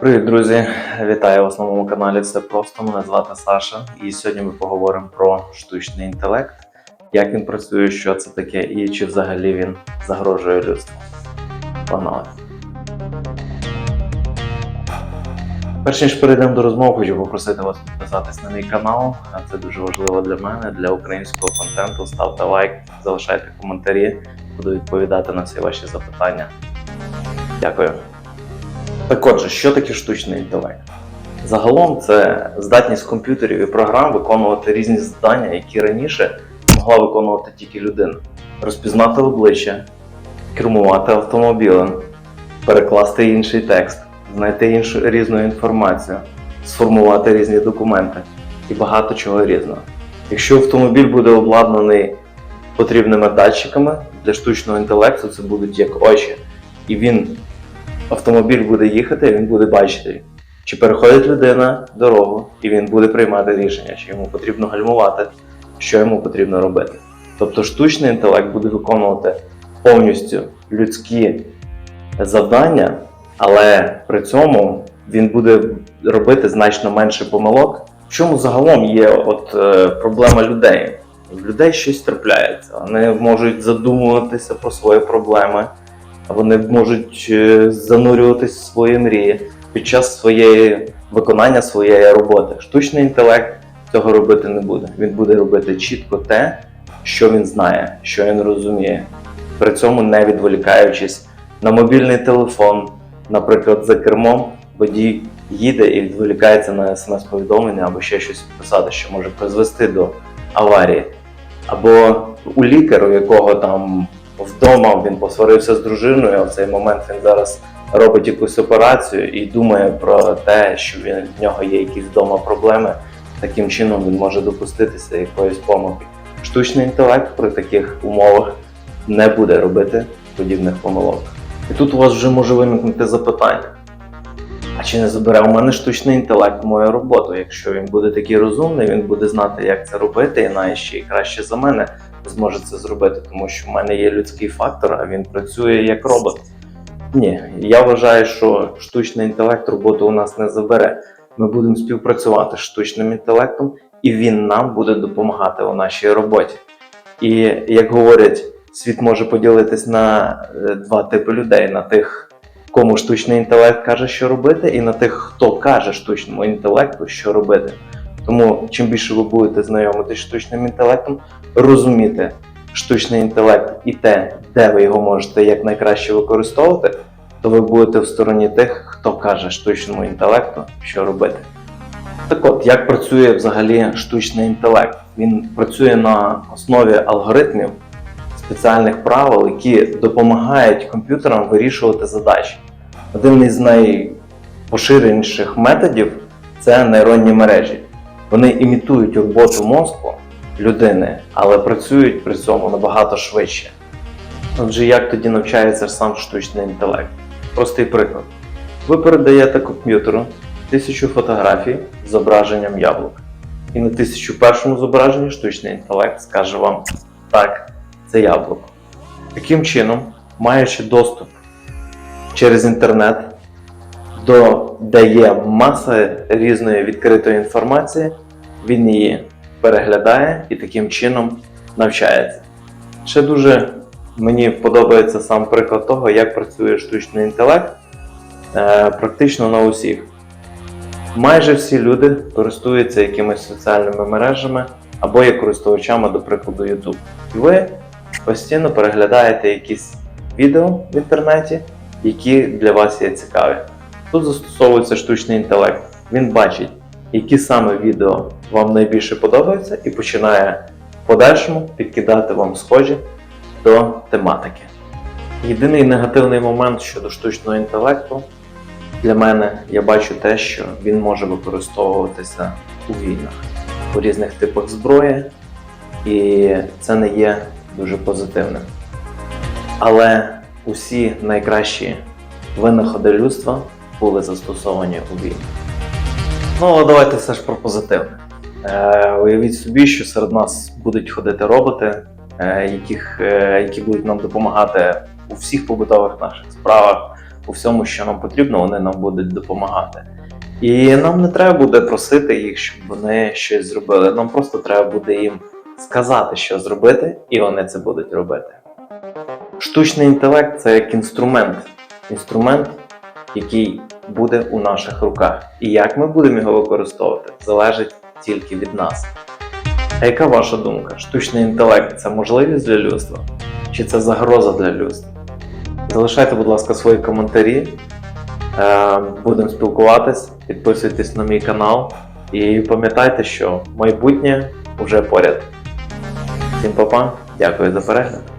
Привіт, друзі! Вітаю вас на моєму каналі. Все просто. Мене звати Саша, і сьогодні ми поговоримо про штучний інтелект, як він працює, що це таке, і чи взагалі він загрожує людству. Погнали! Перш ніж перейдемо до розмови, хочу попросити вас підписатись на мій канал. Це дуже важливо для мене, для українського контенту. Ставте лайк, залишайте коментарі, буду відповідати на всі ваші запитання. Дякую. Так отже, що таке штучний інтелект? Загалом це здатність комп'ютерів і програм виконувати різні завдання, які раніше могла виконувати тільки людина. Розпізнати обличчя, кермувати автомобілем, перекласти інший текст, знайти іншу різну інформацію, сформувати різні документи і багато чого різного. Якщо автомобіль буде обладнаний потрібними датчиками для штучного інтелекту, це будуть як очі, і він автомобіль буде їхати, він буде бачити, чи переходить людина дорогу, і він буде приймати рішення, чи йому потрібно гальмувати, що йому потрібно робити. Тобто штучний інтелект буде виконувати повністю людські завдання, але при цьому він буде робити значно менше помилок. В чому загалом є от, е, проблема людей? В людей щось трапляється, вони можуть задумуватися про свої проблеми, вони можуть е, занурюватись в свої мрії під час своєї виконання своєї роботи. Штучний інтелект цього робити не буде. Він буде робити чітко те, що він знає, що він розуміє, при цьому не відволікаючись на мобільний телефон, наприклад, за кермом водій їде і відволікається на смс-повідомлення або ще щось писати, що може призвести до аварії. Або у лікаря, у якого там вдома він посварився з дружиною, а в цей момент він зараз робить якусь операцію і думає про те, що він, в нього є якісь вдома проблеми. Таким чином він може допуститися якоїсь помилки. Штучний інтелект при таких умовах не буде робити подібних помилок. І тут у вас вже може виникнути запитання. А чи не забере у мене штучний інтелект мою роботу? Якщо він буде такий розумний, він буде знати, як це робити, і навіть ще й краще за мене зможе це зробити, тому що в мене є людський фактор, а він працює як робот. Ні, я вважаю, що штучний інтелект роботу у нас не забере. Ми будемо співпрацювати з штучним інтелектом, і він нам буде допомагати у нашій роботі. І як говорять, світ може поділитись на е, два типи людей: на тих, кому штучний інтелект каже, що робити, і на тих, хто каже штучному інтелекту, що робити. Тому чим більше ви будете знайомитися з штучним інтелектом, розуміти штучний інтелект і те, де ви його можете якнайкраще використовувати, то ви будете в стороні тих, хто каже штучному інтелекту, що робити. Так от, як працює взагалі штучний інтелект? Він працює на основі алгоритмів, спеціальних правил, які допомагають комп'ютерам вирішувати задачі. Один із найпоширеніших методів це нейронні мережі. Вони імітують роботу мозку людини, але працюють при цьому набагато швидше. Отже, як тоді навчається сам штучний інтелект? Простий приклад. Ви передаєте комп'ютеру тисячу фотографій з зображенням яблук. І на тисячу першому зображенні штучний інтелект скаже вам так, це яблуко. Таким чином, маючи доступ через інтернет до де маса різної відкритої інформації, він її переглядає і таким чином навчається. Ще дуже мені подобається сам приклад того, як працює штучний інтелект е, практично на усіх. Майже всі люди користуються якимись соціальними мережами або є користувачами, до прикладу, YouTube. І ви постійно переглядаєте якісь відео в інтернеті, які для вас є цікаві. Тут застосовується штучний інтелект. Він бачить, які саме відео вам найбільше подобаються, і починає в подальшому підкидати вам схожі до тематики. Єдиний негативний момент щодо штучного інтелекту для мене я бачу те, що він може використовуватися у війнах у різних типах зброї, і це не є дуже позитивним. Але усі найкращі винаходи людства були застосовані у війні. Ну, але давайте все ж про позитивне. Е, уявіть собі, що серед нас будуть ходити роботи, е, яких, е, які будуть нам допомагати у всіх побутових наших справах, у всьому, що нам потрібно, вони нам будуть допомагати. І нам не треба буде просити їх, щоб вони щось зробили. Нам просто треба буде їм сказати, що зробити, і вони це будуть робити. Штучний інтелект це як інструмент. Інструмент, який буде у наших руках. І як ми будемо його використовувати, залежить тільки від нас. А яка ваша думка? Штучний інтелект це можливість для людства? Чи це загроза для людства? Залишайте, будь ласка, свої коментарі. Е, Будемо спілкуватись, підписуйтесь на мій канал і пам'ятайте, що майбутнє вже поряд. Всім па-па, дякую за перегляд.